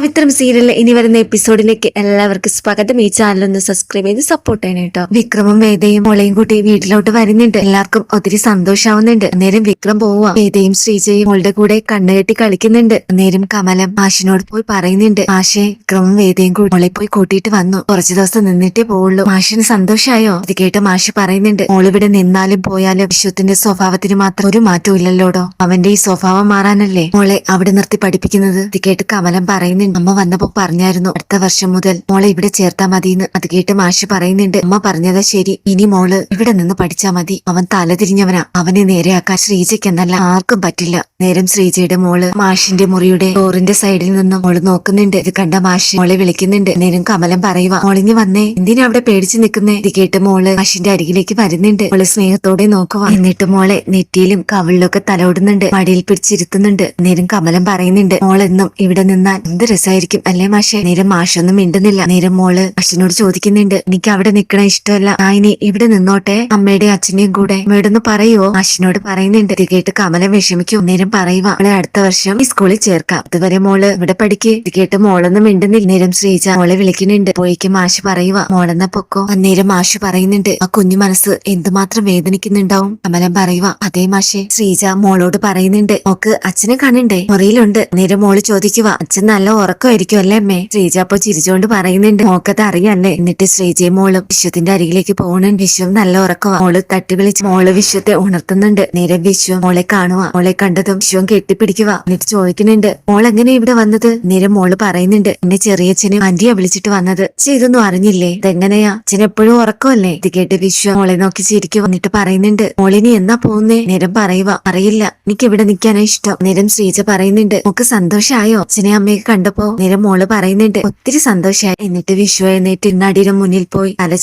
പവിത്രം സീരിയലിലെ ഇനി വരുന്ന എപ്പിസോഡിലേക്ക് എല്ലാവർക്കും സ്വാഗതം. ഈ ചാനൽ ഒന്ന് സബ്സ്ക്രൈബ് ചെയ്ത് സപ്പോർട്ട് ചെയ്യണം കേട്ടോ വിക്രമും വേദയും മോളെയും കൂട്ടി വീട്ടിലോട്ട് വരുന്നുണ്ട്. എല്ലാവർക്കും ഒത്തിരി സന്തോഷാവുന്നുണ്ട്. നേരം വിക്രം പോവാ വേദയും ശ്രീജയും മോളുടെ കൂടെ കണ്ണുകെട്ടി കളിക്കുന്നുണ്ട്. നേരം കമലം മാഷിനോട് പോയി പറയുന്നുണ്ട്. മാഷെ വിക്രമും വേദയും കൂടി മോളെ പോയി കൂട്ടിയിട്ട് വന്നു. കുറച്ചു ദിവസം നിന്നിട്ടേ പോവുള്ളൂ. മാഷിന് സന്തോഷമായോ അത് കേട്ട് മാഷ് പറയുന്നുണ്ട്. മോളിവിടെ നിന്നാലും പോയാലും വിശ്വത്തിന്റെ സ്വഭാവത്തിന് മാത്രം ഒരു മാറ്റവും ഇല്ലല്ലോടോ? അവന്റെ ഈ സ്വഭാവം മാറാനല്ലേ മോളെ അവിടെ നിർത്തി പഠിപ്പിക്കുന്നത്? ഇത് കേട്ട് കമലം പറയുന്നുണ്ട്. അമ്മ വന്നപ്പോ പറഞ്ഞായിരുന്നു അടുത്ത വർഷം മുതൽ മോളെ ഇവിടെ ചേർത്താ മതിന്ന് അത് കേട്ട് മാഷ് പറയുന്നുണ്ട് അമ്മ പറഞ്ഞതാ ശരി. ഇനി മോൾ ഇവിടെ നിന്ന് പഠിച്ചാ മതി. അവൻ തലതിരിഞ്ഞവനാ അവനെ നേരെയാക്കാൻ ശ്രീജയ്ക്കെന്നല്ല ആർക്കും പറ്റില്ല. നേരം ശ്രീജയുടെ മോൾ മാഷിന്റെ മുറിയുടെ ഡോറിന്റെ സൈഡിൽ നിന്നും മോൾ നോക്കുന്നുണ്ട്. ഇത് കണ്ട മാഷ് മോളെ വിളിക്കുന്നുണ്ട്. നേരം കമലം പറയുക മോളിഞ്ഞ് വന്നേ. എന്തിനാ അവിടെ പേടിച്ചു നിൽക്കുന്നേ ഇത് കേട്ട് മോൾ മാഷിന്റെ അരികിലേക്ക് വരുന്നുണ്ട്. മോൾ സ്നേഹത്തോടെ നോക്കുക എന്നിട്ട് മോളെ നെറ്റിയിലും കവിളിലൊക്കെ തലോടുന്നുണ്ട്. മടിയിൽ പിടിച്ചിരുത്തുന്നുണ്ട്. നേരം കമലം പറയുന്നുണ്ട് മോളെന്നും ഇവിടെ നിന്നാൽ എന്ത് രസമായിരിക്കും അല്ലേ മാഷെ? നേരം മാഷൊന്നും മിണ്ടുന്നില്ല. നേരം മോൾ മാഷിനോട് ചോദിക്കുന്നുണ്ട്. എനിക്ക് അവിടെ നിക്കണ ഇഷ്ടമല്ല. ആ ഇനി ഇവിടെ നിന്നോട്ടെ. അമ്മയുടെയും അച്ഛനെയും കൂടെ. അമ്മയോടൊന്ന് പറയുവോ മാഷിനോട് പറയുന്നുണ്ട്. ഇത് കേട്ട് കമലം വിഷമിക്കും. നേരം പറയുക. അവളെ അടുത്ത വർഷം ഈ സ്കൂളിൽ ചേർക്കാം. അതുവരെ മോൾ ഇവിടെ പഠിക്കേ. ഇത് കേട്ട് മോളൊന്നും മിണ്ടുന്നില്ല. നേരം ശ്രീജ മോളെ വിളിക്കുന്നുണ്ട്. പോയിക്ക് മാഷ് പറയുക. മോളെന്ന പൊക്കോ? അന്നേരം മാഷ് പറയുന്നുണ്ട്. ആ കുഞ്ഞു മനസ്സ് എന്തുമാത്രം വേദനിക്കുന്നുണ്ടാവും? കമലം പറയുക. അതേ മാഷെ. ശ്രീജ മോളോട് പറയുന്നുണ്ട്. മോക്ക് അച്ഛനെ കാണണ്ടേ? മുറിയിലുണ്ട്. നേരം മോൾ ചോദിക്കുക. അച്ഛൻ നല്ല ഉറക്കമായിരിക്കും അല്ലേ അമ്മേ? ശ്രീജ അപ്പൊ ചിരിച്ചോണ്ട് പറയുന്നുണ്ട്. നോക്കത്തെ അറിയല്ലേ? എന്നിട്ട് ശ്രീജയും മോളും വിശ്വത്തിന്റെ അരികിലേക്ക് പോകണുണ്ട് വിശ്വം നല്ല ഉറക്കവാ. മോൾ തട്ടി വിളിച്ച് മോൾ വിശ്വത്തെ ഉണർത്തുന്നുണ്ട്. നേരം വിശ്വം മോളെ കാണുക മോളെ കണ്ടതും വിശ്വം കെട്ടിപ്പിടിക്കുക എന്നിട്ട് ചോദിക്കുന്നുണ്ട് മോൾ എങ്ങനെ ഇവിടെ വന്നത്? നേരം മോൾ പറയുന്നുണ്ട് എന്നെ ചെറിയച്ഛനെ ആന്റിയാ വിളിച്ചിട്ട് വന്നത്. പക്ഷെ ഇതൊന്നും അറിഞ്ഞില്ലേ? ഇതെങ്ങനെയാ? അച്ഛൻ എപ്പോഴും ഉറക്കമല്ലേ? ഇത് കേട്ട് വിശ്വം മോളെ നോക്കി ചിരിക്കുക എന്നിട്ട് പറയുന്നുണ്ട് മോളിനി എന്നാ പോകുന്നേ നേരം പറയുക അറിയില്ല. എനിക്ക് ഇവിടെ നിൽക്കാനാ ഇഷ്ടം. നേരം ശ്രീജ പറയുന്നുണ്ട് നമുക്ക് സന്തോഷമായോ അച്ഛനെ അമ്മയെ കണ്ടപ്പോ നേരം മോൾ പറയുന്നുണ്ട് ഒത്തിരി സന്തോഷമായി എന്നിട്ട് വിഷു എന്നിട്ട് ഇന്നടിയുടെ മുന്നിൽ പോയി തല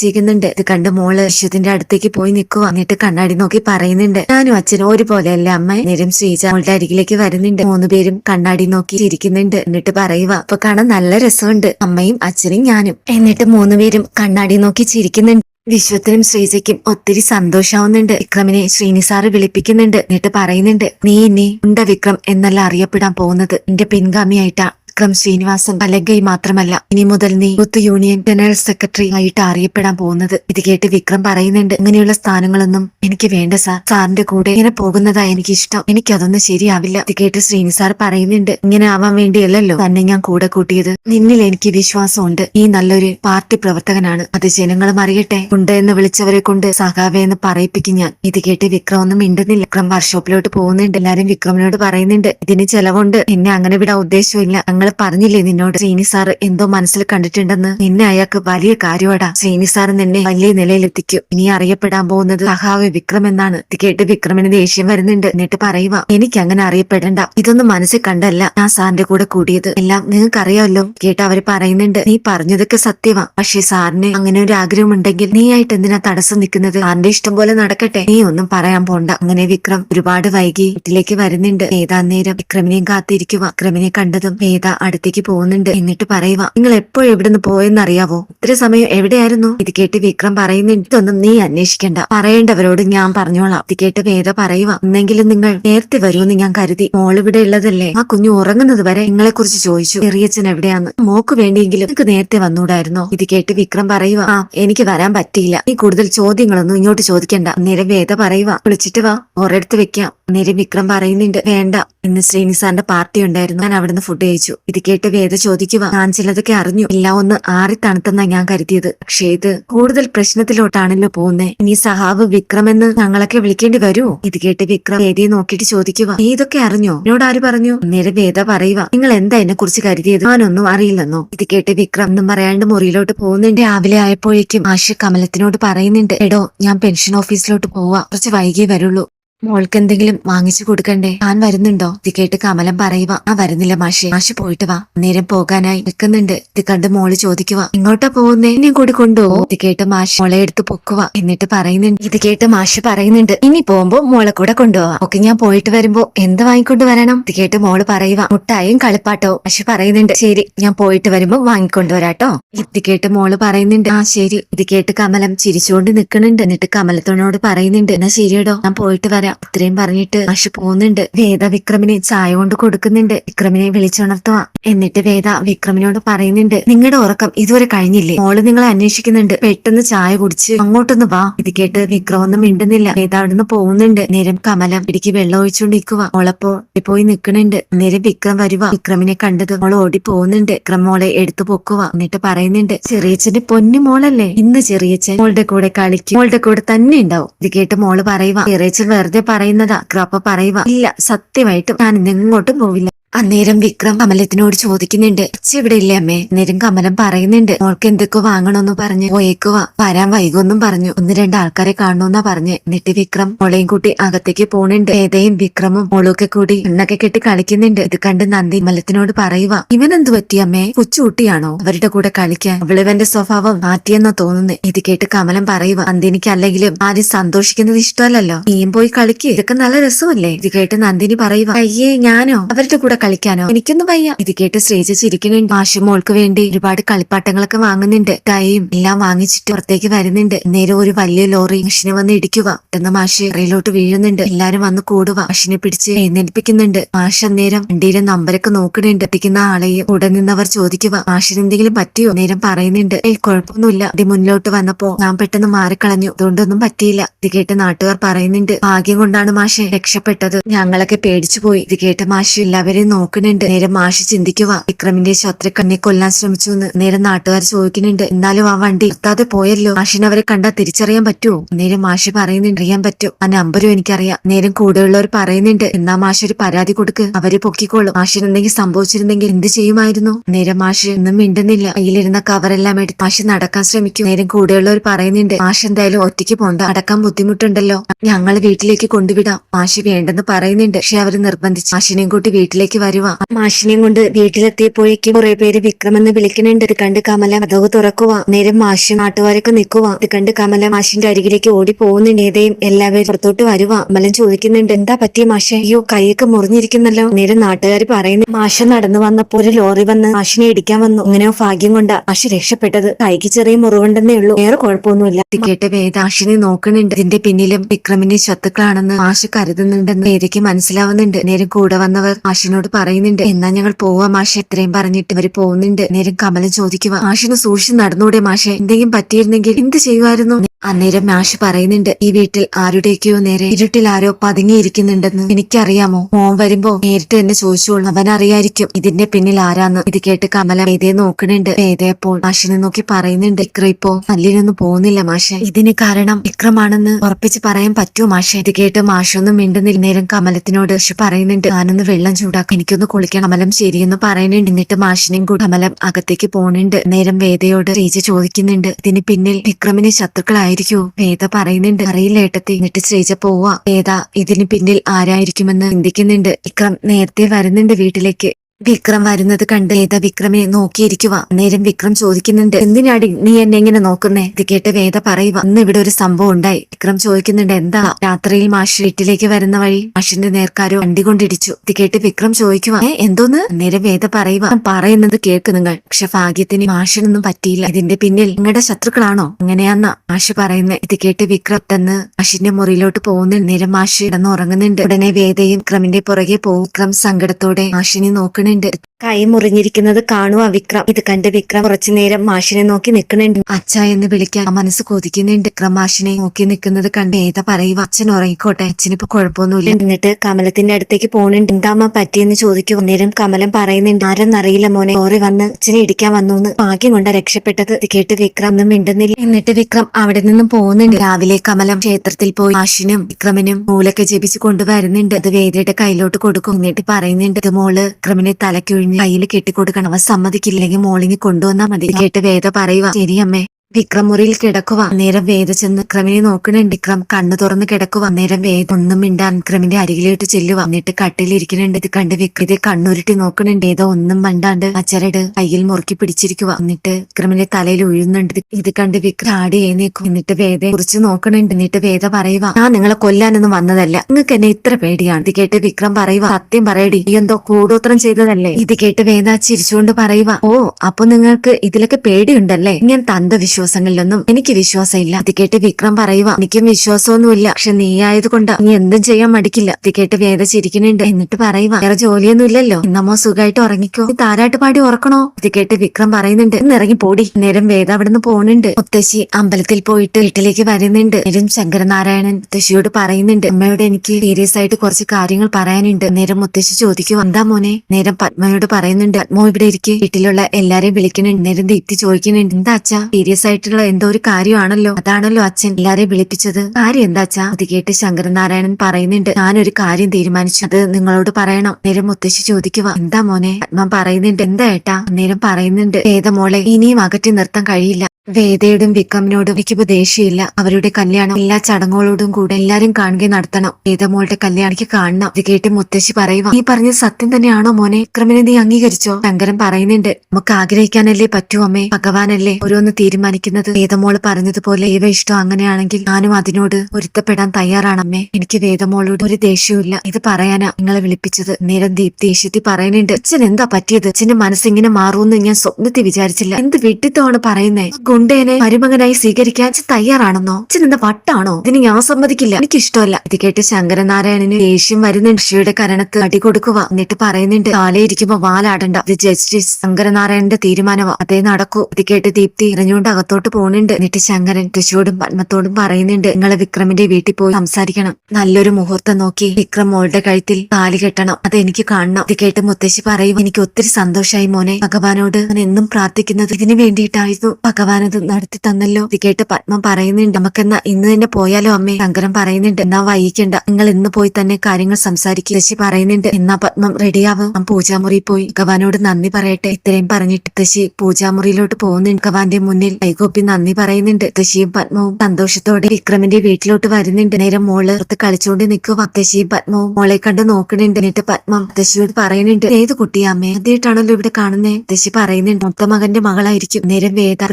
ഇത് കണ്ട് മോൾ വിഷുവിന്റെ അടുത്തേക്ക് പോയി നിൽക്കുക എന്നിട്ട് കണ്ണാടി നോക്കി പറയുന്നുണ്ട് ഞാനും അച്ഛനും ഒരുപോലെയല്ല അമ്മ? നേരം ശ്രീജ മോളുടെ അരികിലേക്ക് വരുന്നുണ്ട്. മൂന്നുപേരും കണ്ണാടി നോക്കി ഇരിക്കുന്നുണ്ട് എന്നിട്ട് പറയുക അപ്പൊ കാണാൻ നല്ല രസമുണ്ട്. അമ്മയും അച്ഛനും ഞാനും. എന്നിട്ട് മൂന്നുപേരും കണ്ണാടി നോക്കി ചിരിക്കുന്നുണ്ട്. വിശ്വത്തിനും ശ്രീജയ്ക്കും ഒത്തിരി സന്തോഷാവുന്നുണ്ട്. വിക്രമിനെ ശ്രീനിസാറ് വിളിപ്പിക്കുന്നുണ്ട്. എന്നിട്ട് പറയുന്നുണ്ട് നീ ഇനി ഉണ്ട വിക്രം എന്നല്ല അറിയപ്പെടാൻ പോകുന്നത്. എന്റെ പിൻഗാമിയായിട്ടാ വിക്രം ശ്രീനിവാസൻ പലഗൈ മാത്രമല്ല. ഇനി മുതൽ നീ യൂത്ത് യൂണിയൻ ജനറൽ സെക്രട്ടറി ആയിട്ട് അറിയപ്പെടാൻ പോകുന്നത്. ഇത് കേട്ട് വിക്രം പറയുന്നുണ്ട് ഇങ്ങനെയുള്ള സ്ഥാനങ്ങളൊന്നും എനിക്ക് വേണ്ട സാർ സാറിന്റെ കൂടെ ഇങ്ങനെ പോകുന്നതാ എനിക്ക് ഇഷ്ടം എനിക്കതൊന്നും ശരിയാവില്ല. ഇത് കേട്ട് ശ്രീനി സാർ പറയുന്നുണ്ട് ഇങ്ങനെ ആവാൻ വേണ്ടിയല്ലല്ലോ തന്നെ ഞാൻ കൂടെ കൂട്ടിയത്. നിന്നിൽ എനിക്ക് വിശ്വാസമുണ്ട്. ഈ നല്ലൊരു പാർട്ടി പ്രവർത്തകനാണ്. അത് ജനങ്ങളും അറിയട്ടെ. ഉണ്ട് എന്ന് വിളിച്ചവരെ കൊണ്ട് സഹാവേ എന്ന് പറയിപ്പിക്കും ഞാൻ. ഇത് കേട്ട് വിക്രം ഒന്നും മിണ്ടുന്നില്ല. വിക്രം വർക്ക്ഷോപ്പിലോട്ട് പോകുന്നുണ്ട്. എല്ലാരും വിക്രമിനോട് പറയുന്നുണ്ട് ഇതിന് ചെലവുണ്ട്. എന്നെ അങ്ങനെ വിടാൻ ഉദ്ദേശമില്ല ഞങ്ങൾ പറഞ്ഞില്ലേ നിന്നോട് ശ്രീനി സാർ എന്തോ മനസ്സിൽ കണ്ടിട്ടുണ്ടെന്ന്? നിന്നെ അയാൾക്ക് വലിയ കാര്യമാടാ ശ്രീനി സാർ നിന്നെ വലിയ നിലയിലെത്തിക്കും. ഇനി അറിയപ്പെടാൻ പോകുന്നത് സഹാവ് വിക്രം എന്നാണ്. ഇത് കേട്ട് വിക്രമിന് ദേഷ്യം വരുന്നുണ്ട്. എന്നിട്ട് പറയുക എനിക്ക് അങ്ങനെ അറിയപ്പെടണ്ട. ഇതൊന്നും മനസ്സിൽ കണ്ടല്ല. ഞാൻ സാറിന്റെ കൂടെ കൂടിയത്. എല്ലാം നിങ്ങൾക്ക് അറിയാമല്ലോ കേട്ട് അവർ പറയുന്നുണ്ട് നീ പറഞ്ഞതൊക്കെ സത്യമാ പക്ഷെ സാറിന് അങ്ങനെ ഒരു ആഗ്രഹം ഉണ്ടെങ്കിൽ നീ ആയിട്ട് എന്തിനാ തടസ്സം നിൽക്കുന്നത്? സാറിന്റെ ഇഷ്ടം പോലെ നടക്കട്ടെ. നീ ഒന്നും പറയാൻ പോണ്ട. അങ്ങനെ വിക്രം ഒരുപാട് വൈകി വീട്ടിലേക്ക് വരുന്നുണ്ട്. ഏതാ നേരം വിക്രമിനെയും കാത്തിരിക്കുക. വിക്രമിനെ കണ്ടതും വേദ അടുത്തേക്ക് പോകുന്നുണ്ട്. എന്നിട്ട് പറയുക നിങ്ങൾ എപ്പോഴും എവിടുന്ന് പോയെന്നറിയാവോ? ഇത്ര സമയം എവിടെയായിരുന്നു? ഇത് കേട്ട് വിക്രം പറയുന്നുണ്ട് ഇതൊന്നും നീ അന്വേഷിക്കണ്ട. പറയേണ്ടവരോട് ഞാൻ പറഞ്ഞോളാം. ഇത് കേട്ട് വേദ പറയുക എന്നെങ്കിലും നിങ്ങൾ നേരത്തെ വരുമെന്ന് ഞാൻ കരുതി. മോളിവിടെ ഉള്ളതല്ലേ? ആ കുഞ്ഞു ഉറങ്ങുന്നത് വരെ നിങ്ങളെ കുറിച്ച് ചോദിച്ചു ചെറിയച്ഛൻ എവിടെയാന്ന്? മോക്ക് വേണ്ടിയെങ്കിലും നിനക്ക് നേരത്തെ വന്നൂടായിരുന്നോ? ഇത് കേട്ട് വിക്രം പറയുക ആ എനിക്ക് വരാൻ പറ്റിയില്ല. നീ കൂടുതൽ ചോദ്യങ്ങളൊന്നും ഇങ്ങോട്ട് ചോദിക്കണ്ട. നേരെ വേദ പറയുക വിളിച്ചിട്ട് വാ ഒരിടത്ത് വെക്കാം. നേരെ വിക്രം പറയുന്നുണ്ട് വേണ്ട. ഇന്ന് ശ്രീനിസാറിന്റെ പാർട്ടി ഉണ്ടായിരുന്നു. ഞാൻ അവിടുന്ന് ഫുഡ് കഴിച്ചു. ഇത് കേട്ട് വേദ ചോദിക്കുക. ഞാൻ ചിലതൊക്കെ അറിഞ്ഞു. എല്ലാം ഒന്ന് ആറി തണുത്തെന്നാ ഞാൻ കരുതിയത്. പക്ഷേ ഇത് കൂടുതൽ പ്രശ്നത്തിലോട്ടാണല്ലോ പോകുന്നേ ഇനി സഹാവ് വിക്രം എന്ന് ഞങ്ങളൊക്കെ വിളിക്കേണ്ടി വരുമോ ഇത് കേട്ട് വിക്രം വേദിയെ നോക്കിയിട്ട് ചോദിക്കുക. നീ ഇതൊക്കെ അറിഞ്ഞോ? എന്നോട് ആര് പറഞ്ഞു? നേരെ വേദ പറയുക. നിങ്ങൾ എന്താ എന്നെ കുറിച്ച് കരുതിയത്? ഞാനൊന്നും അറിയില്ലെന്നോ? ഇത് കേട്ട് വിക്രം എന്നും പറയാണ്ട് മുറിയിലോട്ട് പോകുന്നുണ്ട്. രാവിലെ ആയപ്പോഴേക്കും ആശ കമലത്തിനോട് പറയുന്നുണ്ട്. എടോ ഞാൻ പെൻഷൻ ഓഫീസിലോട്ട് പോവാ. കുറച്ച് വൈകിയേ വരുള്ളൂ. മോൾക്ക് എന്തെങ്കിലും വാങ്ങിച്ചു കൊടുക്കണ്ടേ? താൻ വരുന്നുണ്ടോ? ഇത് കേട്ട് കമലം പറയുക ആ വരുന്നില്ല മാഷെ. മാഷ് പോയിട്ട് വാ. നേരം പോകാനായി. നിൽക്കുന്നുണ്ട്. ഇത് കണ്ട് മോൾ ചോദിക്കുക ഇങ്ങോട്ടാ പോകുന്നേ? എന്നെ കൂടി കൊണ്ടുപോകും ഇത് കേട്ട് മാഷ് മോളെ എടുത്ത് പൊക്കുക എന്നിട്ട് പറയുന്നുണ്ട്. ഇത് കേട്ട് മാഷ് പറയുന്നുണ്ട്. ഇനി പോകുമ്പോ മോളെ കൂടെ കൊണ്ടുപോവാം. ഒക്കെ ഞാൻ പോയിട്ട് വരുമ്പോ എന്ത് വാങ്ങിക്കൊണ്ട് വരണം? ഇത് കേട്ട് മോൾ പറയുക മുട്ടായും കളിപ്പാട്ടോ? മാഷ് പറയുന്നുണ്ട്. ശരി ഞാൻ പോയിട്ട് വരുമ്പോ വാങ്ങിക്കൊണ്ട് വരാട്ടോ. ഇത് കേട്ട് മോൾ പറയുന്നുണ്ട്. ആ ശരി. ഇത് കേട്ട് കമലം ചിരിച്ചുകൊണ്ട് നിൽക്കുന്നുണ്ട്. എന്നിട്ട് കമലത്തോനോട് പറയുന്നുണ്ട്. എന്നാ ശരിയടോ. ഞാൻ പോയിട്ട് വരാം. വരാം ഇത്രയും പറഞ്ഞിട്ട് ആശു പോകുന്നുണ്ട്. വേദ വിക്രമിന് ചായ കൊണ്ട് കൊടുക്കുന്നുണ്ട്. വിക്രമിനെ വിളിച്ചുണർത്തുക എന്നിട്ട് വേദ വിക്രമിനോട് പറയുന്നുണ്ട് നിങ്ങളുടെ ഉറക്കം ഇതുവരെ കഴിഞ്ഞില്ലേ? മോൾ നിങ്ങളെ അന്വേഷിക്കുന്നുണ്ട്. പെട്ടെന്ന് ചായ കുടിച്ച് അങ്ങോട്ടൊന്ന് വാ. ഇത് കേട്ട് വിക്രം ഒന്നും മിണ്ടുന്നില്ല. വേദ അവിടുന്ന് പോകുന്നുണ്ട്. നേരം കമലം പിടിക്ക് വെള്ളം ഒഴിച്ചുകൊണ്ടിരിക്കുക മോളപ്പോ പോയി നിൽക്കണുണ്ട് നേരം വിക്രം വരുക വിക്രമിനെ കണ്ടത് മോൾ ഓടി പോകുന്നുണ്ട്. വിക്രം മോളെ എടുത്തു പൊക്കുക എന്നിട്ട് പറയുന്നുണ്ട് ചെറിയച്ഛന്റെ പൊന്നു മോളല്ലേ? ഇന്ന് ചെറിയച്ഛൻ മോളുടെ കൂടെ കളിക്കും. മോളുടെ കൂടെ തന്നെ ഉണ്ടാവും. ഇത് കേട്ട് മോൾ പറയുക ചെറിയച്ചൻ വെറുതെ പറയുന്നതാ. അപ്പൊ പറയുക. ഇല്ല സത്യമായിട്ടും ഞാൻ ഇന്നെങ്ങോട്ടും പോവില്ല. അന്നേരം വിക്രം കമലത്തിനോട് ചോദിക്കുന്നുണ്ട് അച്ഛ ഇവിടെ ഇല്ലേ അമ്മേ? അന്നേരം കമലം പറയുന്നുണ്ട് മോൾക്ക് എന്തൊക്കെ വാങ്ങണമെന്ന് പറഞ്ഞ് പോയേക്കുവാ വരാൻ വൈകുമെന്നും പറഞ്ഞു. ഒന്ന് രണ്ട് ആൾക്കാരെ കാണണമെന്നാ പറഞ്ഞു. എന്നിട്ട് വിക്രം മോളെയും കൂട്ടി അകത്തേക്ക് പോണുണ്ട്. ഏതയും വിക്രമും മോളൊക്കെ കൂടി എണ്ണൊക്കെ കെട്ടി കളിക്കുന്നുണ്ട്. ഇത് കണ്ട് നന്ദി കമലത്തിനോട് പറയുക ഇവൻ എന്ത് പറ്റി അമ്മേ? കൊച്ചുകുട്ടിയാണോ? അവരുടെ കൂടെ കളിക്കാൻ അവളിവന്റെ സ്വഭാവം മാറ്റിയെന്നോ തോന്നുന്നു. ഇത് കേട്ട് കമലം പറയുക നന്ദിനിക്ക് അല്ലെങ്കിലും ആരും സന്തോഷിക്കുന്നത് ഇഷ്ടമല്ലല്ലോ. നീയും പോയി കളിക്കുക ഇതൊക്കെ നല്ല രസമല്ലേ? ഇത് കേട്ട് നന്ദിനി പറയുക അയ്യേ ഞാനോ? അവരുടെ കൂടെ കളിക്കാനോ? എനിക്കൊന്നും വയ്യ. ഇത് കേട്ട് ശ്രീജ ചിരിക്കുന്നുണ്ട്. മാഷ് മോൾക്ക് വേണ്ടി ഒരുപാട് കളിപ്പാട്ടങ്ങളൊക്കെ വാങ്ങുന്നുണ്ട്. ടൈം എല്ലാം വാങ്ങിച്ചിട്ട് പുറത്തേക്ക് വരുന്നുണ്ട്. നേരെ ഒരു വലിയ ലോറി മഷിനെ വന്ന് ഇടിക്കുക. പെട്ടെന്ന് മാഷ് റെയിലോട്ട് വീഴുന്നുണ്ട്. എല്ലാരും വന്ന് കൂടുക. മാഷിനെ പിടിച്ച് എഴുന്നേൽപ്പിക്കുന്നുണ്ട്. മാഷ് അന്നേരം വണ്ടിയിലെ നമ്പരൊക്കെ നോക്കുന്നുണ്ട്. എത്തിക്കുന്ന ആളെയും കൂടെ നിന്നവർ ചോദിക്കുക മാഷിന് എന്തെങ്കിലും പറ്റിയോ? നേരം പറയുന്നുണ്ട് ഏയ് കുഴപ്പമൊന്നുമില്ല. ഇത് മുന്നിലോട്ട് വന്നപ്പോ ഞാൻ പെട്ടെന്ന് മാറിക്കളഞ്ഞു. അതുകൊണ്ടൊന്നും പറ്റിയില്ല. ഇത് കേട്ട് നാട്ടുകാർ പറയുന്നുണ്ട് ഭാഗ്യം കൊണ്ടാണ് മാഷെ രക്ഷപ്പെട്ടത്. ഞങ്ങളൊക്കെ പേടിച്ചു പോയി. ഇത് കേട്ട് മാഷ് എല്ലാവരെയും നോക്കുന്നുണ്ട്. നേരെ മാഷി ചിന്തിക്കുക വിക്രമിന്റെ ശത്രുക്കണ്ണെ കൊല്ലാൻ ശ്രമിച്ചു എന്ന് നേരെ നാട്ടുകാർ ചോദിക്കുന്നുണ്ട് എന്നാലും ആ വണ്ടി നിർത്താതെ പോയല്ലോ? മാഷിനെ അവരെ കണ്ടാൽ തിരിച്ചറിയാൻ പറ്റുമോ നേരെ മാഷി പറയുന്നുണ്ട് അറിയാൻ പറ്റും. ആ നമ്പരും എനിക്കറിയാം. നേരം കൂടെയുള്ളവർ പറയുന്നുണ്ട് എന്നാ മാഷി ഒരു പരാതി കൊടുക്ക്. അവർ പൊക്കിക്കോളും. മാഷിന് എന്തെങ്കിലും സംഭവിച്ചിരുന്നെങ്കിൽ എന്ത് ചെയ്യുമായിരുന്നു? നേരെ മാഷി ഒന്നും മിണ്ടുന്നില്ല. കയ്യിലിരുന്ന കവറെല്ലാം എടുത്ത് മാഷി നടക്കാൻ ശ്രമിക്കും. നേരം കൂടെയുള്ളവർ പറയുന്നുണ്ട് മാഷ് എന്തായാലും ഒറ്റയ്ക്ക് പോണ്ട. നടക്കാൻ ബുദ്ധിമുട്ടുണ്ടല്ലോ. ഞങ്ങൾ വീട്ടിലേക്ക് കൊണ്ടുവിടാം. മാഷി വേണ്ടെന്ന് പറയുന്നുണ്ട്. പക്ഷെ അവർ നിർബന്ധിച്ച് മാഷിനെയും കൂട്ടി വീട്ടിലേക്ക് വരുക മാഷിനെയും കൊണ്ട് വീട്ടിലെത്തിയപ്പോഴേക്കും കുറെ പേര് വിക്രമെന്ന് വിളിക്കുന്നുണ്ട്. ഇത് കണ്ട് കമല കഥവ് തുറക്കുക നേരം മാഷി നാട്ടുകാരൊക്കെ നിൽക്കുക ഇത് കണ്ട് കമല മാഷിന്റെ അരികിലേക്ക് ഓടി പോകുന്നുണ്ട്. ഏതേയും എല്ലാവരും പുറത്തോട്ട് വരുക കമലൻ ചോദിക്കുന്നുണ്ട്. എന്താ പറ്റിയ മാഷ? അയ്യോ കൈയൊക്കെ മുറിഞ്ഞിരിക്കുന്നല്ലോ. നേരം നാട്ടുകാർ പറയുന്നു മാഷ നടന്നു വന്നപ്പോ ഒരു ലോറി വന്ന് മാഷിനെ ഇടിക്കാൻ വന്നു. അങ്ങനെയോ ഭാഗ്യം കൊണ്ട് മാഷ് രക്ഷപ്പെട്ടത്. കൈക്ക് ചെറിയ മുറിവുണ്ടെന്നേ ഉള്ളൂ. വേറെ കുഴപ്പമൊന്നുമില്ല. ഇത് കേട്ട് വേദാഷിനെ നോക്കണുണ്ട് ഇതിന്റെ പിന്നിലും വിക്രമിന്റെ ശത്രുക്കളാണെന്ന് മാഷ് കരുതുന്നുണ്ടെന്ന് വേദയ്ക്ക് മനസ്സിലാവുന്നുണ്ട്. നേരം കൂടെ വന്നവർ മാഷിനോട് പറയുന്നുണ്ട്. എന്നാ ഞങ്ങൾ പോവാ മാഷെ. എത്രയും പറഞ്ഞിട്ട് ഇവർ പോകുന്നുണ്ട്. നേരം കമലം ചോദിക്കുക മാഷിന് സൂക്ഷിച്ച് നടന്നൂടെ മാഷെ. എന്തെങ്കിലും പറ്റിയിരുന്നെങ്കിൽ എന്ത് ചെയ്യുമായിരുന്നു? അന്നേരം മാഷ് പറയുന്നുണ്ട് ഈ വീട്ടിൽ ആരുടെയൊക്കെയോ നേരെ ഇരുട്ടിൽ ആരോ പതുങ്ങിയിരിക്കുന്നുണ്ടെന്ന് എനിക്കറിയാമോ? മോൻ വരുമ്പോ നേരിട്ട് എന്നെ ചോദിച്ചോളൂ. അവൻ അറിയായിരിക്കും ഇതിന്റെ പിന്നിൽ ആരാന്ന്. ഇത് കേട്ട് കമല വേദയെ നോക്കണുണ്ട് വേദയപ്പോൾ മാഷിനെ നോക്കി പറയുന്നുണ്ട് ഇക്ര ഇപ്പോ നല്ലിനൊന്നും പോകുന്നില്ല മാഷെ. ഇതിന് കാരണം വിക്രമാണെന്ന് ഉറപ്പിച്ച് പറയാൻ പറ്റുമോ മാഷെ? ഇത് കേട്ട് മാഷൊന്നും മിണ്ടുന്നില്ല. നേരം കമലത്തിനോട് പക്ഷെ പറയുന്നുണ്ട് ഞാനൊന്ന് വെള്ളം ചൂടാക്കാം എനിക്കൊന്ന് കുളിക്കണം അമലം ശരിയെന്ന് പറയുന്നുണ്ട്. എന്നിട്ട് മാഷിനെയും കൂടി അമലം അകത്തേക്ക് പോണുണ്ട്. നേരം വേദയോട് ശ്രീജ ചോദിക്കുന്നുണ്ട് ഇതിന് പിന്നിൽ വിക്രമിന് ശത്രുക്കളായിരിക്കോ? വേദ പറയുന്നുണ്ട് അറിയില്ല ഏട്ടത്തി എന്നിട്ട് ശ്രീജ പോവാ. വേദ ഇതിന് പിന്നിൽ ആരായിരിക്കുമെന്ന് ചിന്തിക്കുന്നുണ്ട്. വിക്രം നേരത്തെ വരുന്നുണ്ട് വീട്ടിലേക്ക്. വിക്രം വരുന്നത് കണ്ട് വേദ വിക്രമിനെ നോക്കിയിരിക്കുക അന്നേരം വിക്രം ചോദിക്കുന്നുണ്ട് എന്തിനാടി നീ എന്നെ ഇങ്ങനെ നോക്കുന്നേ? ഇത് കേട്ട് വേദ പറയുക അന്ന് ഇവിടെ ഒരു സംഭവം ഉണ്ടായി. വിക്രം ചോദിക്കുന്നുണ്ട് എന്താ? രാത്രിയിൽ മാഷ് വീട്ടിലേക്ക് വരുന്ന വഴി? മാഷിന്റെ നേർക്കാരോ വണ്ടി കൊണ്ടിടിച്ചു. ഇത് കേട്ട് വിക്രം ചോദിക്കുക ഏ എന്തോന്ന്? അന്നേരം വേദ പറയുക പറയുന്നത് കേൾക്ക് നിങ്ങൾ പക്ഷെ ഭാഗ്യത്തിന് മാഷിനൊന്നും പറ്റിയില്ല. ഇതിന്റെ പിന്നിൽ നിങ്ങളുടെ ശത്രുക്കളാണോ? അങ്ങനെയാന്ന മാഷ് പറയുന്നത് ഇത് കേട്ട് വിക്രം തന്ന് മാഷിന്റെ മുറിയിലോട്ട് പോകുന്ന നേരം മാഷ് ഇടന്ന് ഉറങ്ങുന്നുണ്ട് ഉടനെ വേദയും വിക്രമിന്റെ പുറകെ പോകും. വിക്രം സങ്കടത്തോടെ മാഷിനെ നോക്കണുണ്ട് കൈ മുറിഞ്ഞിരിക്കുന്നത് കാണുക വിക്രം. ഇത് കണ്ട് വിക്രം കുറച്ചു നേരം മാഷിനെ നോക്കി നിൽക്കുന്നുണ്ട്. അച്ഛ എന്ന് വിളിക്കാൻ മനസ്സ് കൊതിക്കുന്നുണ്ട്. വിക്രം മാഷിനെ നോക്കി നിൽക്കുന്നത് കണ്ട് ഏതാ പറയുക? അച്ഛൻ ഉറങ്ങിക്കോട്ടെ. അച്ഛനിപ്പോ കുഴപ്പമൊന്നുമില്ല. എന്നിട്ട് കമലത്തിന്റെ അടുത്തേക്ക് പോണുണ്ട് എന്താമ്മ പറ്റിയെന്ന് ചോദിക്കും. നേരം കമലം പറയുന്നുണ്ട് ആരെന്നറിയില്ല മോനെ. ഓറി വന്ന് അച്ഛനെ ഇടിക്കാൻ വന്നു എന്ന് ഭാഗ്യം കൊണ്ട രക്ഷപ്പെട്ടത്. കേട്ട് വിക്രം ഒന്നും മിണ്ടുന്നില്ല. എന്നിട്ട് വിക്രം അവിടെ നിന്നും പോകുന്നുണ്ട്. രാവിലെ കമലം ക്ഷേത്രത്തിൽ പോയി മാഷിനും വിക്രമിനും മൂലൊക്കെ ജപിച്ച് കൊണ്ടുവരുന്നുണ്ട്. അത് വേദിയുടെ കയ്യിലോട്ട് കൊടുക്കും. എന്നിട്ട് പറയുന്നുണ്ട് മോൾ വിക്രമിനെ തലക്കൊഴിഞ്ഞ് കയ്യിൽ കെട്ടിക്കൊടുക്കണം. അവ സമ്മതിക്കില്ലെങ്കിൽ മോളിനെ കൊണ്ടുവന്നാ മതി. കേട്ട് വേദ പറയുക ശരിയമ്മേ. വിക്രം മുറിയിൽ കിടക്കുക നേരം വേദ ചെന്ന് വിക്രമിനെ നോക്കണുണ്ട് വിക്രം കണ്ണു തുറന്ന് കിടക്കുക നേരം വേദ ഒന്നും മിണ്ടാൻ വിക്രമിന്റെ അരികിലോട്ട് ചെല്ലുക എന്നിട്ട് കട്ടിലിരിക്കുന്നുണ്ട് ഇത് കണ്ട് വിക്രത്തെ കണ്ണുരുട്ടി നോക്കണുണ്ട് ഏതോ ഒന്നും മണ്ടാണ്ട് അച്ചരട് കയ്യിൽ മുറുക്കി പിടിച്ചിരിക്കുക എന്നിട്ട് വിക്രമിന്റെ തലയിൽ ഉഴുന്നുണ്ട്. ഇത് കണ്ട് വിക്രം ആടി എഴുന്നേക്കും. എന്നിട്ട് വേദയെ കുറിച്ച് നോക്കണുണ്ട് എന്നിട്ട് വേദ പറയുക ഞാൻ നിങ്ങളെ കൊല്ലാനൊന്നും വന്നതല്ല. നിങ്ങൾക്ക് എന്നെ ഇത്ര പേടിയാണ്. ഇത് കേട്ട് വിക്രം പറയുക സത്യം പറയടി നീ എന്തോ കൂടോത്രം ചെയ്തതല്ലേ? ഇത് കേട്ട് വേദ ചിരിച്ചുകൊണ്ട് പറയുക ഓ അപ്പൊ നിങ്ങൾക്ക് ഇതിലൊക്കെ പേടിയുണ്ടല്ലേ? ഞാൻ തന്ത അന്ധവിശ്വാസങ്ങളിലൊന്നും എനിക്ക് വിശ്വാസമില്ല. അത് കേട്ട് വിക്രം പറയുക എനിക്കും വിശ്വാസമൊന്നുമില്ല. പക്ഷെ നീ ആയതുകൊണ്ട്. നീ എന്തും ചെയ്യാൻ മടിക്കില്ല. അത് കേട്ട് വേദ ചിരിക്കുന്നുണ്ട്. എന്നിട്ട് പറയുക വേറെ ജോലിയൊന്നും ഇല്ലല്ലോ ഇന്നമ്മോ സുഖമായിട്ട് ഉറങ്ങിക്കോ. താരാട്ട് പാടി ഉറക്കണോ? ഇത് കേട്ട് വിക്രം പറയുന്നുണ്ട് ഇറങ്ങി പോടി നേരം വേദ അവിടുന്ന് പോണുണ്ട്. മുത്തശ്ശി അമ്പലത്തിൽ പോയിട്ട് വീട്ടിലേക്ക് വരുന്നുണ്ട്. നേരം ശങ്കരനാരായണൻ മുത്തശ്ശിയോട് പറയുന്നുണ്ട് അമ്മയോട് എനിക്ക് സീരിയസ് ആയിട്ട് കുറച്ച് കാര്യങ്ങൾ പറയാനുണ്ട്. നേരം മുത്തശ്ശി ചോദിക്കും എന്താ മോനെ? നേരം പത്മയോട് പറയുന്നുണ്ട് പത്മോ ഇവിടെ ഇരിക്കും. വീട്ടിലുള്ള എല്ലാരെയും വിളിക്കുന്നുണ്ട്. നേരം ദീപ്തി ചോദിക്കുന്നുണ്ട് എന്താ അച്ഛാ? സീരിയസ് ആയിട്ടുള്ള എന്തോ ഒരു കാര്യമാണല്ലോ. അതാണല്ലോ അച്ഛൻ എല്ലാരെയും വിളിപ്പിച്ചത്. കാര്യം എന്താ അച്ഛാ? അത് കേട്ട് ശങ്കരനാരായണൻ പറയുന്നുണ്ട്. ഞാനൊരു കാര്യം തീരുമാനിച്ചു. അത് നിങ്ങളോട് പറയണം. നേരം മുത്തശ്ശി ചോദിക്കുക എന്താ മോനെ? പത്മ പറയുന്നുണ്ട്. എന്താ ഏട്ടാ? നേരം പറയുന്നുണ്ട്. മോളെ? ഇനിയും അകറ്റി നിർത്താൻ കഴിയില്ല. വേദയോടും വിക്രമിനോടും എനിക്കിപ്പോ ദേഷ്യമില്ല. അവരുടെ കല്യാണം എല്ലാ ചടങ്ങുകളോടും കൂടെ എല്ലാരും കാണുകയും നടത്തണം. വേദമോളുടെ കല്യാണിക്ക് കാണണം. ഇത് കേട്ട് മുത്തശ്ശി പറയുക നീ പറഞ്ഞ സത്യം തന്നെയാണോ മോനെ? വിക്രമിനെ നീ അംഗീകരിച്ചോ? ശങ്കരൻ പറയുന്നുണ്ട് നമുക്ക് ആഗ്രഹിക്കാനല്ലേ പറ്റൂ അമ്മേ? ഭഗവാനല്ലേ ഓരോന്ന് തീരുമാനിക്കുന്നത്? വേദമോൾ പറഞ്ഞതുപോലെ ഇവ ഇഷ്ടം അങ്ങനെയാണെങ്കിൽ ഞാനും അതിനോട് പൊരുത്തപ്പെടാൻ തയ്യാറാണമ്മേ എനിക്ക് വേദമോളോട് ഒരു ദേഷ്യമില്ല ഇത് പറയാനാ നിങ്ങളെ വിളിപ്പിച്ചത്. നേരം ദീപ് ദേഷ്യത്തിൽ പറയുന്നുണ്ട് അച്ഛൻ എന്താ പറ്റിയത്? അച്ഛന്റെ മനസ്സിങ്ങനെ മാറൂന്ന് ഞാൻ സ്വപ്നത്തിൽ വിചാരിച്ചില്ല. എന്ത് വിട്ടിത്തോണ് പറയുന്നേ? ഗുണ്ടേനെ മരുമകനായി സ്വീകരിക്കാൻ തയ്യാറാണെന്നോ? അച്ഛൻ എന്താ വട്ടാണോ? ഇതിന് ഞാൻ സമ്മതിക്കില്ല. എനിക്ക് ഇഷ്ടമല്ല ഇത് കേട്ട് ശങ്കരനാരായണന് ദേഷ്യം വരുന്നുണ്ട് ഋഷിയുടെ കരണത്ത് അടി കൊടുക്കുക എന്നിട്ട് പറയുന്നുണ്ട് കാലേ ഇരിക്കുമ്പോ വാലാടണ്ട. ഇത് ജസ്റ്റിസ് ശങ്കരനാരായണന്റെ തീരുമാനമാ. അതേ നടക്കൂ. ഇത് കേട്ട് ദീപ്തി ഇറഞ്ഞുകൊണ്ട് അകത്തോട്ട് പോകുന്നുണ്ട്. എന്നിട്ട് ശങ്കരൻ ഋഷിയോടും പത്മത്തോടും പറയുന്നുണ്ട് നിങ്ങളെ വിക്രമിന്റെ വീട്ടിൽ പോയി സംസാരിക്കണം. നല്ലൊരു മുഹൂർത്തം നോക്കി വിക്രം മോളുടെ കഴുത്തിൽ താലി കെട്ടണം. അത് എനിക്ക് കാണണം. ഇത് കേട്ട് മുത്തശ്ശി പറയും എനിക്ക് ഒത്തിരി സന്തോഷമായി മോനെ. ഭഗവാനോട് ഞാൻ എന്നും പ്രാർത്ഥിക്കുന്നത് ഇതിനു വേണ്ടിയിട്ടായിരുന്നു. ഭഗവാൻ അത് നടത്തി തന്നല്ലോ. ഇത് കേട്ട് പത്മ പറയുന്നുണ്ട്. നമുക്കെന്നാ ഇന്ന് തന്നെ പോയാലോ അമ്മേ? ശങ്കരൻ പറയുന്നുണ്ട്. എന്നാ വൈകിക്കണ്ട. നിങ്ങൾ ഇന്ന് പോയി തന്നെ കാര്യങ്ങൾ സംസാരിക്കും. ശശി പറയുന്നുണ്ട്. എന്നാ പത്മം റെഡിയാവും ഞാൻ പൂജാമുറി പോയി. ഭഗവാനോട് നന്ദി പറയട്ടെ. ഇത്രയും പറഞ്ഞിട്ട് ശശി പൂജാമുറിയിലോട്ട് പോകുന്നുണ്ട്. ഭഗവാന്റെ മുന്നിൽ കൈകോപ്പി നന്ദി പറയുന്നുണ്ട്. ശശിയും പത്മവും സന്തോഷത്തോടെ വിക്രമിന്റെ വീട്ടിലോട്ട് വരുന്നുണ്ട്. നേരം മോൾ പുറത്ത് കളിച്ചുകൊണ്ട് നിൽക്കുക മുത്തശ്ശിയും പത്മവും മോളെ കണ്ട് നോക്കണുണ്ട് എന്നിട്ട് പത്മം ദശിയോട് പറയുന്നുണ്ട്. ഏത് കുട്ടിയാ അമ്മേ? ആദ്യമായിട്ടാണല്ലോ ഇവിടെ കാണുന്നേ. ദശി പറയുന്നുണ്ട്. മുത്തമകന്റെ മകളായിരിക്കും. നേരം വേദ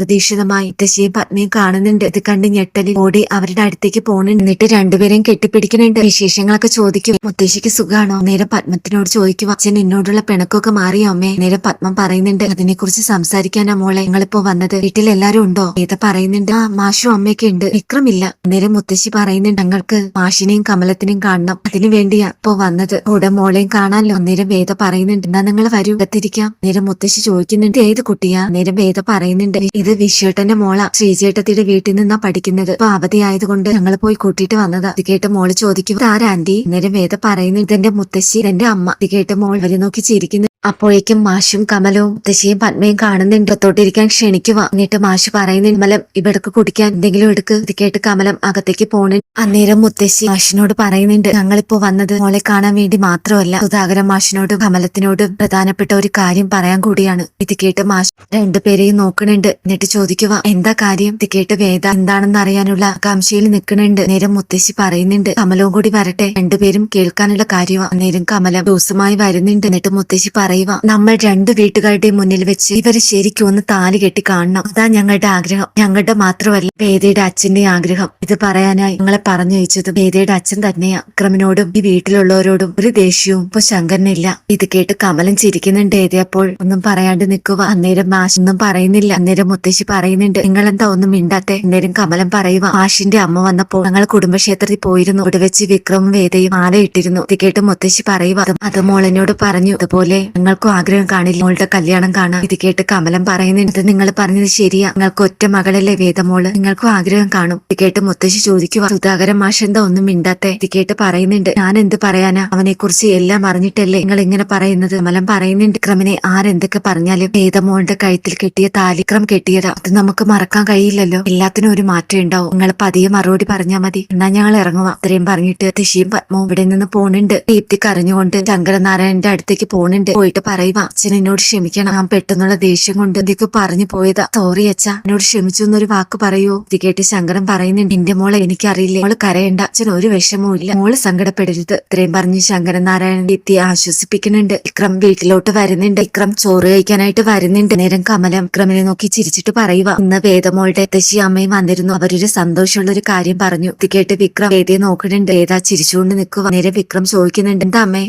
പ്രതീക്ഷിതമായി മുത്തശ്ശിയും പത്മയും കാണുന്നുണ്ട്. ഇത് കണ്ട് ഞെട്ടലിൽ ഓടി അവരുടെ അടുത്തേക്ക് പോകുന്നുണ്ട് എന്നിട്ട് രണ്ടുപേരെയും കെട്ടിപ്പിടിക്കുന്നുണ്ട്. വിശേഷങ്ങളൊക്കെ ചോദിക്കും. മുത്തശ്ശിക്ക് സുഖാണോ? നേരെ പത്മത്തിനോട് ചോദിക്കുക അച്ഛൻ എന്നോടുള്ള പിണക്കൊക്കെ മാറിയോ അമ്മേ. നേരെ പത്മം പറയുന്നുണ്ട്. അതിനെക്കുറിച്ച് സംസാരിക്കാനാ മോളെ. നിങ്ങളിപ്പോ വന്നത് വീട്ടിൽ എല്ലാരും ഉണ്ടോ? ഏത പറയുന്നുണ്ട്. ആ മാഷും അമ്മയൊക്കെ ഉണ്ട്. വിക്രമില്ല. നേരെ മുത്തശ്ശി പറയുന്നുണ്ട്. ഞങ്ങൾക്ക് മാഷിനെയും കമലത്തിനെയും കാണണം. അതിനു വേണ്ടിയാ ഇപ്പൊ വന്നത്. കൂടെ മോളെയും കാണാനല്ലോ നേരം വേദ പറയുന്നുണ്ട്. എന്നാ നിങ്ങൾ വരൂ. എത്തിരിക്കാം നേരം മുത്തശ്ശി ചോദിക്കുന്നുണ്ട്. ഏത് കുട്ടിയാ? നേരം വേദ പറയുന്നുണ്ട്. ഇത് വിശ്വേട്ടന്റെ മോള. ശ്രീചേട്ടത്തിയുടെ വീട്ടിൽ നിന്നാ പഠിക്കുന്നത്. ഇപ്പൊ അവധി ആയതുകൊണ്ട് ഞങ്ങൾ പോയി കൂട്ടിയിട്ട് വന്നത്. ഇത് കേട്ട് മോൾ ചോദിക്കും ആരാന്റി നേരം വേദ പറയുന്നു ഇതെന്റെ മുത്തശ്ശി എന്റെ അമ്മ. ഇത് കേട്ട് മോൾ വരെ നോക്കി ചിരിക്കുന്നു. അപ്പോഴേക്കും മാഷും കമലവും ദശയും പത്മയും കാണുന്നുണ്ട്. തൊട്ടിരിക്കാൻ ക്ഷണിക്കുക. എന്നിട്ട് മാഷ് പറയുന്നുണ്ട് കമലം ഇവിടക്ക് കുടിക്കാൻ എന്തെങ്കിലും എടുക്ക്. ഇത് കേട്ട് കമലം അകത്തേക്ക് പോണു. അന്നേരം മുത്തശ്ശി മാഷിനോട് പറയുന്നുണ്ട് ഞങ്ങളിപ്പോ വന്നത് മോളെ കാണാൻ വേണ്ടി മാത്രമല്ല. സുധാകരൻ മാഷിനോടും കമലത്തിനോടും പ്രധാനപ്പെട്ട ഒരു കാര്യം പറയാൻ കൂടിയാണ്. ഇത് കേട്ട് മാഷ് രണ്ടുപേരെയും നോക്കണുണ്ട് എന്നിട്ട് ചോദിക്കുക എന്താ കാര്യം? ഇത് കേട്ട് വേദ എന്താണെന്ന് അറിയാനുള്ള ആകാംക്ഷയിൽ നിൽക്കണുണ്ട് നേരം മുത്തശ്ശി പറയുന്നുണ്ട് കമലവും കൂടി വരട്ടെ. രണ്ടുപേരും കേൾക്കാനുള്ള കാര്യമാണ് അന്നേരം കമലം ദിവസമായി വരുന്നുണ്ട്. എന്നിട്ട് മുത്തശ്ശി പറയുക. നമ്മൾ രണ്ടു വീട്ടുകാരുടെ മുന്നിൽ വെച്ച് ഇവർ ശരിക്കും ഒന്ന് താലി കെട്ടി കാണണം. അതാ ഞങ്ങളുടെ ആഗ്രഹം. ഞങ്ങളുടെ മാത്രമല്ല വേദയുടെ അച്ഛന്റെ ആഗ്രഹം. ഇത് പറയാനായി ഞങ്ങളെ പറഞ്ഞു വെച്ചത് വേദയുടെ അച്ഛൻ തന്നെയാ. വിക്രമിനോടും ഈ വീട്ടിലുള്ളവരോടും ഒരു ദേഷ്യവും ഇപ്പൊ ശങ്കരനില്ല. ഇത് കേട്ട് കമലം ചിരിക്കുന്നുണ്ട് ഏതയപ്പോൾ ഒന്നും പറയാണ്ട് നിൽക്കുക. അന്നേരം മാഷ് ഒന്നും പറയുന്നില്ല. അന്നേരം മുത്തശ്ശി പറയുന്നുണ്ട് നിങ്ങൾ എന്താ ഒന്നും മിണ്ടാത്തെ? അന്നേരം കമലം പറയുക മാഷിന്റെ അമ്മ വന്നപ്പോൾ ഞങ്ങൾ കുടുംബക്ഷേത്രത്തിൽ പോയിരുന്നു. ഇവിടെ വെച്ച് വിക്രമും വേദയും മാല ഇട്ടിരുന്നു. ഇത് കേട്ട് മുത്തശ്ശി പറയുക അത് മോളനോട് പറഞ്ഞു. അതുപോലെ നിങ്ങൾക്കും ആഗ്രഹം കാണില്ല. മോളുടെ കല്യാണം കാണാൻ ഇത് കേട്ട് കമലം പറയുന്നുണ്ട്. നിങ്ങൾ പറഞ്ഞത് ശരിയാ. നിങ്ങൾക്ക് ഒറ്റ മകളല്ലേ വേദമോൾ നിങ്ങൾക്കും ആഗ്രഹം കാണും. ഇത് കേട്ട് മുത്തശ്ശി ചോദിക്കുക. സുധാകരൻ മാഷ് ഒന്നും മിണ്ടാത്തെ? ഇത് കേട്ട് പറയുന്നുണ്ട്. ഞാൻ എന്ത് പറയാനാ? അവനെ കുറിച്ച് എല്ലാം അറിഞ്ഞിട്ടല്ലേ നിങ്ങൾ ഇങ്ങനെ പറയുന്നത്? കമലം പറയുന്നുണ്ട്. ക്രമിനെ ആരെന്തൊക്കെ പറഞ്ഞാലും വേദമോളുടെ കഴുത്തിൽ കെട്ടിയ താലിക്രം കെട്ടിയതാ. അത് നമുക്ക് മറക്കാൻ കഴിയില്ലല്ലോ. എല്ലാത്തിനും ഒരു മാറ്റം ഉണ്ടാവും. നിങ്ങൾ പതിയെ മറുപടി പറഞ്ഞാൽ മതി. എന്നാ ഞങ്ങൾ ഇറങ്ങുക അത്രയും പറഞ്ഞിട്ട് തിശിയും പത്മവും ഇവിടെ നിന്ന് പോണുണ്ട്. ദീപ്തി കരഞ്ഞുകൊണ്ട് ശങ്കരനാരായണന്റെ അടുത്തേക്ക് പോണുണ്ട്. പോയിട്ട് പറയുക അച്ഛൻ എന്നോട് ക്ഷമിക്കണം. ഞാൻ പെട്ടെന്നുള്ള ദേഷ്യം കൊണ്ട് ഇതൊക്കെ പറഞ്ഞു പോയതാ. സോറി അച്ഛ. എന്നോട് ക്ഷമിച്ചു എന്നൊരു വാക്ക് പറയൂ? ഇത് കേട്ട് ശങ്കരൻ പറയുന്നുണ്ട് എന്റെ മോളെ എനിക്കറിയില്ല? മോൾ കരയണ്ട. അച്ഛൻ ഒരു വിഷമവും ഇല്ല. മോൾ സങ്കടപ്പെടരുത്. ഇത്രയും പറഞ്ഞ് ശങ്കരൻ നാരായണൻ എത്തി ആശ്വസിപ്പിക്കുന്നുണ്ട്. വിക്രം വീട്ടിലോട്ട് വരുന്നുണ്ട്. വിക്രം ചോറ് കഴിക്കാനായിട്ട് വരുന്നുണ്ട്. നേരം കമലം വിക്രമിനെ നോക്കി ചിരിച്ചിട്ട് പറയുക ഇന്ന് വേദമോളുടെ തശി അമ്മയും വന്നിരുന്നു. അവരൊരു സന്തോഷമുള്ള ഒരു കാര്യം പറഞ്ഞു. ഇത് കേട്ട് വിക്രം വേദയെ നോക്കുന്നുണ്ട്. വേദ ചിരിച്ചുകൊണ്ട് നിൽക്കുക നേരെ വിക്രം ചോദിക്കുന്നുണ്ട് എന്താ അമ്മേ?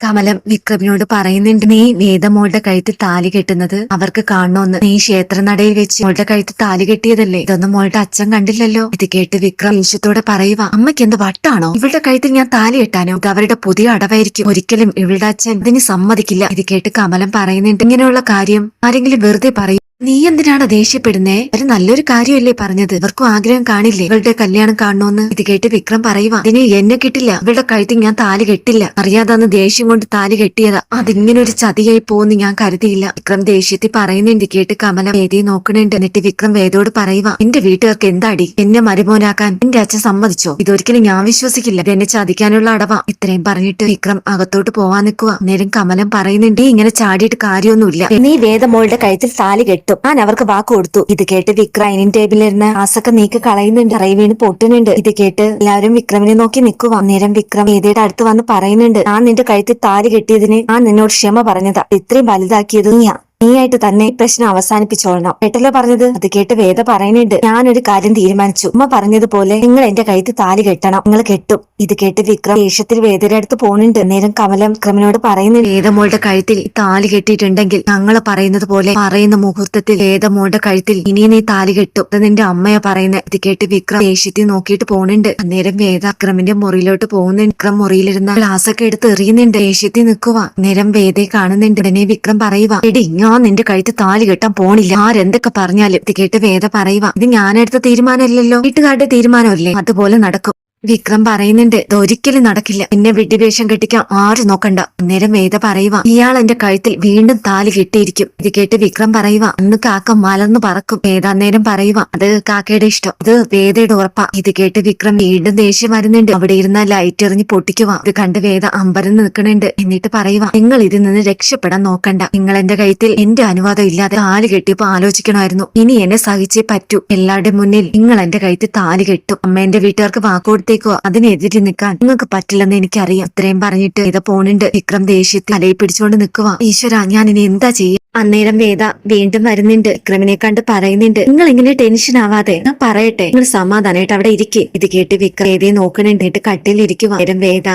കമലം വിക്രമിനോട് പറയുന്നുണ്ട് നീ വേദമോളുടെ കഴുത്ത് താലി കെട്ടുന്നത് അവർക്ക് കാണണമെന്ന് നീ ക്ഷേത്രനടയിൽ വെച്ച് മോളുടെ കഴുത്ത് താലി കെട്ടിയതല്ലേ? ഇതൊന്നും മോളുടെ അച്ഛൻ കണ്ടില്ലല്ലോ. ഇത് കേട്ട് വിക്രം ദേഷ്യത്തോടെ പറയുക അമ്മയ്ക്ക് എന്ത് വട്ടാണോ? ഇവളുടെ കഴുത്തിൽ ഞാൻ താലി കെട്ടാനോ? ഇത് അവരുടെ പുതിയ അടവായിരിക്കും. ഒരിക്കലും ഇവളുടെ അച്ഛൻ ഇതിന് സമ്മതിക്കില്ല. ഇത് കേട്ട് കമലം പറയുന്നുണ്ട് ഇങ്ങനെയുള്ള കാര്യം ആരെങ്കിലും വെറുതെ പറയും. നീ എന്തിനാണ് ദേഷ്യപ്പെടുന്നേ? ഒരു നല്ലൊരു കാര്യമല്ലേ പറഞ്ഞത്. ഇവർക്കും ആഗ്രഹം കാണില്ലേ? ഇവളുടെ കല്യാണം കാണണമെന്ന് ഇത് കേട്ട് വിക്രം പറയുക അതിന് എന്നെ കിട്ടില്ല. ഇവളുടെ കഴുത്തിൽ ഞാൻ താലി കെട്ടില്ല. അറിയാതാന്ന് ദേഷ്യം കൊണ്ട് താലി കെട്ടിയതാ. അതിങ്ങനെ ഒരു ചതിയായി പോകുന്നു ഞാൻ കരുതിയില്ല. വിക്രം ദേഷ്യത്തിൽ പറയുന്നുണ്ട് കേട്ട് കമല വേദിയെ നോക്കണുണ്ട്. എന്നിട്ട് വിക്രം വേദോട് പറയുക എന്റെ വീട്ടുകാർക്ക് എന്താടി? എന്നെ മരുമോനാക്കാൻ എന്റെ അച്ഛൻ സമ്മതിച്ചോ? ഇതൊരിക്കലും ഞാൻ വിശ്വസിക്കില്ല. എന്നെ ചതിക്കാനുള്ള അടവാ. ഇത്രയും പറഞ്ഞിട്ട് വിക്രം അകത്തോട്ട് പോവാൻ നിൽക്കുക നേരം കമലം പറയുന്നുണ്ട് ഇങ്ങനെ ചാടിയിട്ട് കാര്യമൊന്നുമില്ല. നീ വേദമോളുടെ കഴുത്തിൽ താലി കെട്ടും ഞാൻ അവർക്ക് വാക്ക് കൊടുത്തു. ഇത് കേട്ട് വിക്ര ഡൈനിങ് ടേബിളിലിരുന്ന് ആസൊക്കെ നീക്കി കളയുന്നുണ്ട്. കൈ വീണ് പൊട്ടുന്നുണ്ട്. ഇത് കേട്ട് എല്ലാവരും വിക്രമിനെ നോക്കി നിൽക്കുക. അന്നേരം വിക്രം വേദിയുടെ അടുത്ത് വന്ന് പറയുന്നുണ്ട്. ഞാൻ നിന്റെ കഴുത്തിൽ താലി കെട്ടിയതിന് ഞാൻ നിന്നോട് ക്ഷമ പറഞ്ഞതാ. ഇത്രയും വലുതാക്കിയത് നീയാ. നീയായിട്ട് തന്നെ പ്രശ്നം അവസാനിപ്പിച്ചോളണം. പെട്ടല്ലോ പറഞ്ഞത്? അത് കേട്ട് വേദ പറയുന്നുണ്ട്. ഞാനൊരു കാര്യം തീരുമാനിച്ചു. ഉമ്മ പറഞ്ഞതുപോലെ നിങ്ങൾ എന്റെ കഴുത്ത് താലി കെട്ടണം. നിങ്ങൾ കെട്ടും. ഇത് കേട്ട് വിക്രം ദേഷ്യത്തിൽ വേദയുടെ അടുത്ത് പോണുണ്ട് നേരം കമലം വിക്രമിനോട് പറയുന്നു വേദമോളുടെ കഴുത്തിൽ താലി കെട്ടിയിട്ടുണ്ടെങ്കിൽ ഞങ്ങൾ പറയുന്നത് പോലെ പറയുന്ന മുഹൂർത്തത്തിൽ വേദമോളുടെ കഴുത്തിൽ ഇനി നീ താലി കെട്ടും. അത് നിന്റെ അമ്മയാ പറയുന്നത് ഇത് കേട്ട് വിക്രം ദേഷ്യത്തിൽ നോക്കിയിട്ട് പോണുണ്ട് അന്നേരം വേദ വിക്രമിന്റെ മുറിയിലോട്ട് പോകുന്നുണ്ട്. വിക്രം മുറിയിലിരുന്ന ഗ്ലാസ് ഒക്കെ എടുത്ത് എറിയുന്നുണ്ട്. ദേഷ്യത്തിൽ നിൽക്കുക നേരം വേദയെ കാണുന്നുണ്ട്. ഉടനെ വിക്രം പറയുക എടി ഞാൻ നിന്റെ കഴുത്ത് താലി കെട്ടാൻ പോണില്ല. ആരെന്തൊക്കെ പറഞ്ഞാലും ഇത് കേട്ട് വേദ പറയുക ഇത് ഞാനെടുത്ത തീരുമാനമല്ലല്ലോ. വീട്ടുകാരുടെ തീരുമാനമല്ലേ? അതുപോലെ നടക്കും. വിക്രം പറയുന്നുണ്ട് ഇതൊരിക്കലും നടക്കില്ല. എന്നെ വിഡ്ഢിവേഷം കെട്ടിക്കാൻ ആര് നോക്കണ്ട. അന്നേരം വേദ പറയുക ഇയാൾ എന്റെ കഴുത്തിൽ വീണ്ടും താലി കെട്ടിയിരിക്കും. ഇത് കേട്ട് വിക്രം പറയുക അന്ന് കാക്ക മലർന്നു പറക്കും. വേദ അന്നേരം പറയുക അത് കാക്കയുടെ ഇഷ്ടം. ഇത് വേദയുടെ ഉറപ്പ. ഇത് കേട്ട് വിക്രം വീണ്ടും ദേഷ്യം വരുന്നുണ്ട്. അവിടെ ഇരുന്ന ലൈറ്റ് എറിഞ്ഞ് പൊട്ടിക്കുക ഇത് കണ്ട് വേദ അമ്പരന്ന് നിൽക്കണുണ്ട് എന്നിട്ട് പറയുക നിങ്ങൾ ഇതിൽ നിന്ന് രക്ഷപ്പെടാൻ നോക്കണ്ട. നിങ്ങൾ എന്റെ കഴുത്തിൽ എന്റെ അനുവാദം ഇല്ലാതെ താലി കെട്ടിയപ്പോ ആലോചിക്കണമായിരുന്നു. ഇനി എന്നെ സഹിച്ചേ പറ്റൂ. എല്ലാവരുടെ മുന്നിൽ നിങ്ങൾ എന്റെ കഴുത്തിൽ താലി കെട്ടും. അമ്മ എന്റെ വീട്ടുകാർക്ക് വാക്ക് കൊടുത്തേക്കോ അതിനെതിരെ നിൽക്കാൻ നിങ്ങൾക്ക് പറ്റില്ലെന്ന് എനിക്കറിയാം. ഇത്രയും പറഞ്ഞിട്ട് ഇത് പോണുണ്ട്? വിക്രം ദേഷ്യത്തിൽ തലയിൽ പിടിച്ചുകൊണ്ട് നിൽക്കുക ഈശ്വര ഞാൻ ഇനി എന്താ ചെയ്യുക അന്നേരം വേദ വീണ്ടും വരുന്നുണ്ട്. വിക്രമിനെ കണ്ട് പറയുന്നുണ്ട് നിങ്ങൾ ഇങ്ങനെ ടെൻഷൻ ആവാതെ ഞാൻ പറയട്ടെ. നിങ്ങൾ സമാധാനമായിട്ട് അവിടെ ഇരിക്കെ. ഇത് കേട്ട് വിക്രം വേദയെ നോക്കണുണ്ട്. എന്നിട്ട് കട്ടിൽ ഇരിക്കുക നേരം വേദ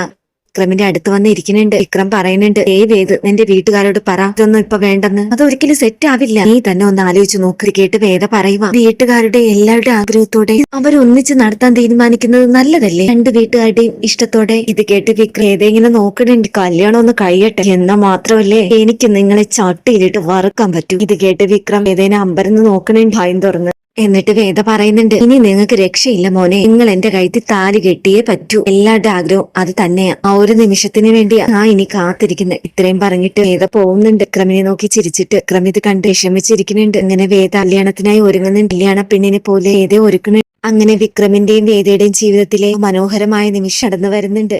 വിക്രമിന്റെ അടുത്ത് വന്നിരിക്കുന്നുണ്ട് വിക്രം പറയുന്നുണ്ട് ഏ വേദ് നിന്റെ വീട്ടുകാരോട് പറ. ഇതൊന്നും ഇപ്പൊ വേണ്ടെന്ന്. അതൊരിക്കലും സെറ്റ് ആവില്ല. നീ തന്നെ ഒന്ന് ആലോചിച്ച് നോക്ക്. കേട്ട് വേദ പറയുക വീട്ടുകാരുടെ എല്ലാവരുടെ ആഗ്രഹത്തോടെ അവർ ഒന്നിച്ച് നടത്താൻ തീരുമാനിക്കുന്നത് നല്ലതല്ലേ? രണ്ട് വീട്ടുകാരുടെയും ഇഷ്ടത്തോടെ. ഇത് കേട്ട് വിക്രം ഏതെങ്കിലും നോക്കണുണ്ട് കല്യാണം ഒന്ന് കഴിയട്ടെ. എന്നാ മാത്രമല്ലേ? എനിക്ക് നിങ്ങളെ ചട്ടിയിലിട്ട് വറുക്കാൻ പറ്റൂ. ഇത് കേട്ട് വിക്രം ഏതേനെ അമ്പരന്ന് നോക്കണേ ഭയം തുറന്ന്. എന്നിട്ട് വേദ പറയുന്നുണ്ട് ഇനി നിങ്ങൾക്ക് രക്ഷയില്ല മോനെ. നിങ്ങൾ എന്റെ കഴുത്തിൽ താലി കെട്ടിയേ പറ്റൂ. എല്ലാവരുടെ ആഗ്രഹവും അത് തന്നെയാ. ആ ഒരു നിമിഷത്തിന് വേണ്ടി ആ ഇനി കാത്തിരിക്കുന്നത് ഇത്രയും പറഞ്ഞിട്ട് വേദ പോകുന്നുണ്ട്. വിക്രമിനെ നോക്കി ചിരിച്ചിട്ട് വിക്രം ഇത് കണ്ട് വിഷമിച്ചിരിക്കുന്നുണ്ട്. അങ്ങനെ വേദ കല്യാണത്തിനായി ഒരുങ്ങുന്നുണ്ട്. കല്യാണ പെണ്ണിനെ പോലെ വേദ ഒരുക്കുന്നുണ്ട്. അങ്ങനെ വിക്രമിന്റെയും വേദയുടെയും ജീവിതത്തിലെ മനോഹരമായ നിമിഷം നടന്നു വരുന്നുണ്ട്.